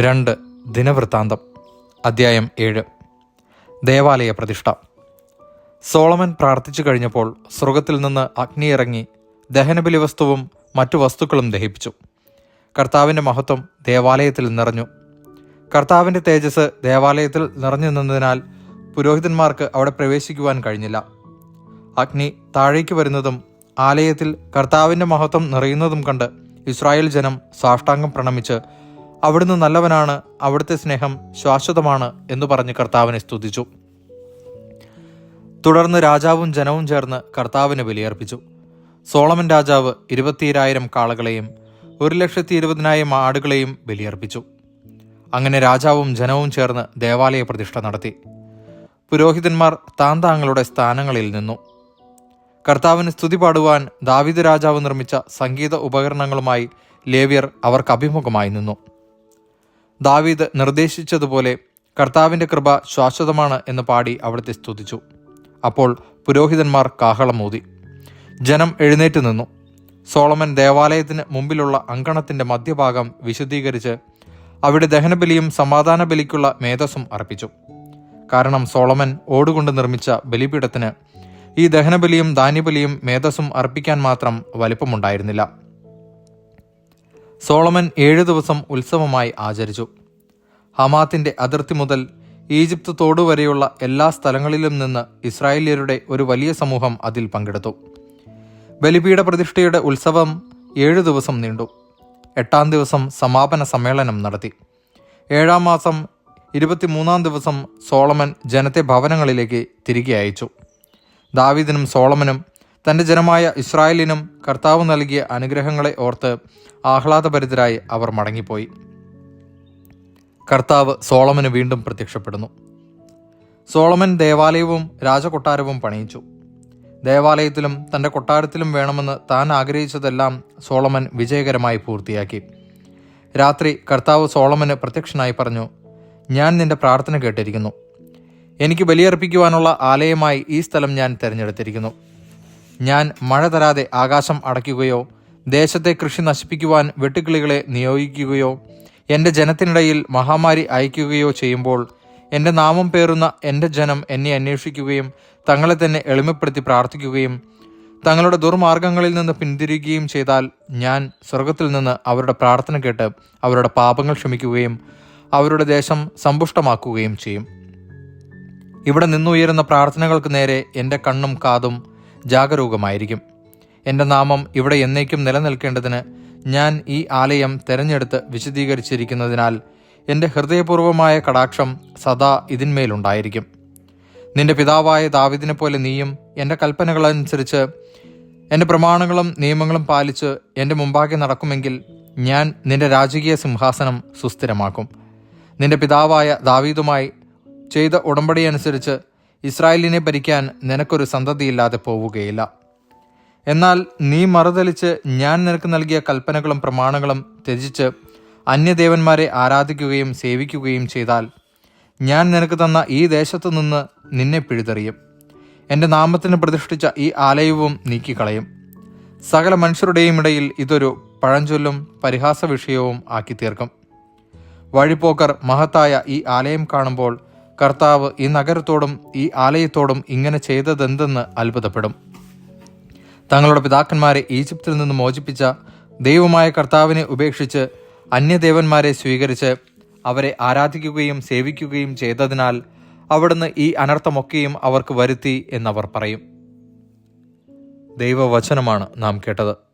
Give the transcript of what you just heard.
രണ്ട് ദിനവൃത്താന്തം അദ്ധ്യായം ഏഴ്. ദേവാലയ പ്രതിഷ്ഠ. സോളമൻ പ്രാർത്ഥിച്ചു കഴിഞ്ഞപ്പോൾ സ്വർഗത്തിൽ നിന്ന് അഗ്നി ഇറങ്ങി ദഹനബലി വസ്തുവും മറ്റു വസ്തുക്കളും ദഹിപ്പിച്ചു. കർത്താവിന്റെ മഹത്വം ദേവാലയത്തിൽ നിറഞ്ഞു. കർത്താവിന്റെ തേജസ് ദേവാലയത്തിൽ നിറഞ്ഞു നിന്നതിനാൽ പുരോഹിതന്മാർക്ക് അവിടെ പ്രവേശിക്കുവാൻ കഴിഞ്ഞില്ല. അഗ്നി താഴേക്ക് വരുന്നതും ആലയത്തിൽ കർത്താവിന്റെ മഹത്വം നിറയുന്നതും കണ്ട് ഇസ്രായേൽ ജനം സാഷ്ടാംഗം പ്രണമിച്ച് അവിടുന്ന് നല്ലവനാണ് അവിടുത്തെ സ്നേഹം ശാശ്വതമാണ് എന്ന് പറഞ്ഞ് കർത്താവിനെ സ്തുതിച്ചു. തുടർന്ന് രാജാവും ജനവും ചേർന്ന് കർത്താവിന് ബലിയർപ്പിച്ചു. സോളമൻ രാജാവ് ഇരുപത്തിയിരായിരം കാളകളെയും ഒരു ലക്ഷത്തി ഇരുപതിനായിരം ആടുകളെയും ബലിയർപ്പിച്ചു. അങ്ങനെ രാജാവും ജനവും ചേർന്ന് ദേവാലയ പ്രതിഷ്ഠ നടത്തി. പുരോഹിതന്മാർ താന്താങ്ങളുടെ സ്ഥാനങ്ങളിൽ നിന്നു. കർത്താവിന് സ്തുതി പാടുവാൻ ദാവിദ് രാജാവ് നിർമ്മിച്ച സംഗീത ഉപകരണങ്ങളുമായി ലേവ്യർ അവർക്ക് അഭിമുഖമായി നിന്നു. ദാവീദ് നിർദ്ദേശിച്ചതുപോലെ കർത്താവിന്റെ കൃപ ശാശ്വതമാണ് എന്ന് പാടി അവിടുത്തെ സ്തുതിച്ചു. അപ്പോൾ പുരോഹിതന്മാർ കാഹളമൂതി. ജനം എഴുന്നേറ്റ് നിന്നു. സോളമൻ ദേവാലയത്തിന് മുമ്പിലുള്ള അങ്കണത്തിന്റെ മധ്യഭാഗം വിശദീകരിച്ച് അവിടെ ദഹനബലിയും സമാധാന ബലിക്കുള്ള മേധസ്സും അർപ്പിച്ചു. കാരണം സോളമൻ ഓടുകൊണ്ട് നിർമ്മിച്ച ബലിപീഠത്തിന് ഈ ദഹനബലിയും ധാന്യബലിയും മേധസ്സും അർപ്പിക്കാൻ മാത്രം വലിപ്പമുണ്ടായിരുന്നില്ല. സോളമൻ ഏഴു ദിവസം ഉത്സവമായി ആചരിച്ചു. ഹമാത്തിന്റെ അതിർത്തി മുതൽ ഈജിപ്ത് തോട് വരെയുള്ള എല്ലാ സ്ഥലങ്ങളിലും നിന്ന് ഇസ്രായേലിയരുടെ ഒരു വലിയ സമൂഹം അതിൽ പങ്കെടുത്തു. ബലിപീഠ പ്രതിഷ്ഠയുടെ ഉത്സവം ഏഴു ദിവസം നീണ്ടു. എട്ടാം ദിവസം സമാപന സമ്മേളനം നടത്തി. ഏഴാം മാസം ഇരുപത്തിമൂന്നാം ദിവസം സോളമൻ ജനത്തെ ഭവനങ്ങളിലേക്ക് തിരികെ അയച്ചു. ദാവീദിനും സോളമനും തന്റെ ജനമായ ഇസ്രായേലിനും കർത്താവ് നൽകിയ അനുഗ്രഹങ്ങളെ ഓർത്ത് ആഹ്ലാദഭരിതരായി അവർ മടങ്ങിപ്പോയി. കർത്താവ് സോളമന് വീണ്ടും പ്രത്യക്ഷപ്പെടുന്നു. സോളമൻ ദേവാലയവും രാജകൊട്ടാരവും പണിയിച്ചു. ദേവാലയത്തിലും തന്റെ കൊട്ടാരത്തിലും വേണമെന്ന് താൻ ആഗ്രഹിച്ചതെല്ലാം സോളമൻ വിജയകരമായി പൂർത്തിയാക്കി. രാത്രി കർത്താവ് സോളമന് പ്രത്യക്ഷനായി പറഞ്ഞു ഞാൻ നിന്റെ പ്രാർത്ഥന കേട്ടിരിക്കുന്നു. എനിക്ക് ബലിയർപ്പിക്കുവാനുള്ള ആലയമായി ഈ സ്ഥലം ഞാൻ തിരഞ്ഞെടുത്തിരിക്കുന്നു. ഞാൻ മഴ തരാതെ ആകാശം അടയ്ക്കുകയോ ദേശത്തെ കൃഷി നശിപ്പിക്കുവാൻ വെട്ടുക്കിളികളെ നിയോഗിക്കുകയോ എന്റെ ജനത്തിനിടയിൽ മഹാമാരി അയക്കുകയോ ചെയ്യുമ്പോൾ എന്റെ നാമം പേറുന്ന എന്റെ ജനം എന്നെ അന്വേഷിക്കുകയും തങ്ങളെ തന്നെ എളിമപ്പെടുത്തി പ്രാർത്ഥിക്കുകയും തങ്ങളുടെ ദുർമാർഗങ്ങളിൽ നിന്ന് പിന്തിരിയുകയും ചെയ്താൽ ഞാൻ സ്വർഗത്തിൽ നിന്ന് അവരുടെ പ്രാർത്ഥന കേട്ട് അവരുടെ പാപങ്ങൾ ക്ഷമിക്കുകയും അവരുടെ ദേശം സമ്പുഷ്ടമാക്കുകയും ചെയ്യും. ഇവിടെ നിന്നുയരുന്ന പ്രാർത്ഥനകൾക്ക് നേരെ എന്റെ കണ്ണും കാതും ജാഗരൂകമായിരിക്കും. എന്റെ നാമം ഇവിടെ എന്നേക്കും നിലനിൽക്കേണ്ടതിന് ഞാൻ ഈ ആലയം തെരഞ്ഞെടുത്ത് വിശദീകരിച്ചിരിക്കുന്നതിനാൽ എന്റെ ഹൃദയപൂർവമായ കടാക്ഷം സദാ ഇതിന്മേലുണ്ടായിരിക്കും. നിന്റെ പിതാവായ ദാവിദിനെ പോലെ നീയും എന്റെ കൽപ്പനകളനുസരിച്ച് എന്റെ പ്രമാണങ്ങളും നിയമങ്ങളും പാലിച്ച് എന്റെ മുമ്പാകെ നടക്കുമെങ്കിൽ ഞാൻ നിന്റെ രാജകീയ സിംഹാസനം സുസ്ഥിരമാക്കും. നിന്റെ പിതാവായ ദാവീദുമായി ചെയ്ത ഉടമ്പടി അനുസരിച്ച് ഇസ്രായേലിനെ ഭരിക്കാൻ നിനക്കൊരു സന്തതിയില്ലാതെ പോവുകയില്ല. എന്നാൽ നീ മറുതലിച്ച് ഞാൻ നിനക്ക് നൽകിയ കൽപ്പനകളും പ്രമാണങ്ങളും ത്യജിച്ച് അന്യദേവന്മാരെ ആരാധിക്കുകയും സേവിക്കുകയും ചെയ്താൽ ഞാൻ നിനക്ക് തന്ന ഈ ദേശത്തു നിന്ന് നിന്നെ പിഴുതെറിയും. എന്റെ നാമത്തിന് പ്രതിഷ്ഠിച്ച ഈ ആലയവും നീക്കിക്കളയും. സകല മനുഷ്യരുടെയും ഇടയിൽ ഇതൊരു പഴഞ്ചൊല്ലും പരിഹാസ വിഷയവും ആക്കി തീർക്കും വഴിപോക്കർ മഹത്തായ ഈ ആലയം കാണുമ്പോൾ കർത്താവ് ഈ നഗരത്തോടും ഈ ആലയത്തോടും ഇങ്ങനെ ചെയ്തതെന്തെന്ന് അത്ഭുതപ്പെടും. തങ്ങളുടെ പിതാക്കന്മാരെ ഈജിപ്തിൽ നിന്ന് മോചിപ്പിച്ച ദൈവമായ കർത്താവിനെ ഉപേക്ഷിച്ച് അന്യദേവന്മാരെ സ്വീകരിച്ച് അവരെ ആരാധിക്കുകയും സേവിക്കുകയും ചെയ്തതിനാൽ അവിടുന്ന് ഈ അനർത്ഥമൊക്കെയും അവർക്ക് വരുത്തി എന്നവർ പറയും. ദൈവവചനമാണ് നാം കേട്ടത്.